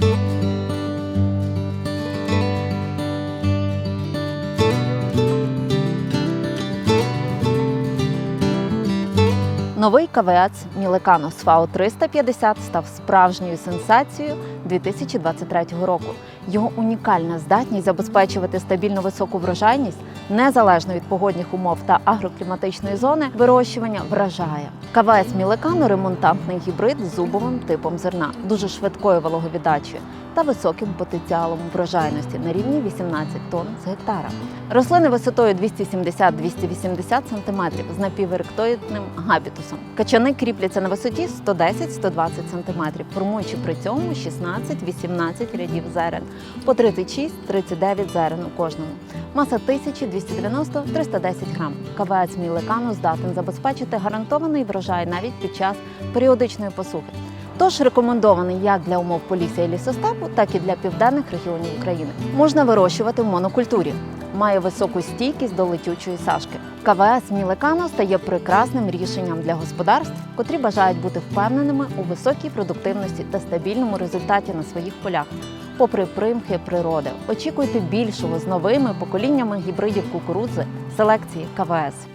you Новий КВАЦ Мілекано з ФАО 350 став справжньою сенсацією 2023 року. Його унікальна здатність забезпечувати стабільно високу врожайність незалежно від погодних умов та агрокліматичної зони вирощування вражає. КВС Мілекано ремонтантний гібрид з зубовим типом зерна, дуже швидкою вологовіддачею та високим потенціалом врожайності на рівні 18 тонн з гектара. Рослини висотою 270-280 см з напіверектоїдним габітусом. Качани кріпляться на висоті 110-120 см, формуючи при цьому 16-18 рядів зерен по 36-39 зерен у кожному. Маса 1290-310 грам. КВС Мілекану здатен забезпечити гарантований врожай навіть під час періодичної посухи. Тож рекомендований як для умов полісся і лісостепу, так і для південних регіонів України. Можна вирощувати в монокультурі. Має високу стійкість до летючої сашки. КВС Мілекано стає прекрасним рішенням для господарств, котрі бажають бути впевненими у високій продуктивності та стабільному результаті на своїх полях. Попри примхи природи, очікуйте більшого з новими поколіннями гібридів кукурудзи селекції КВС.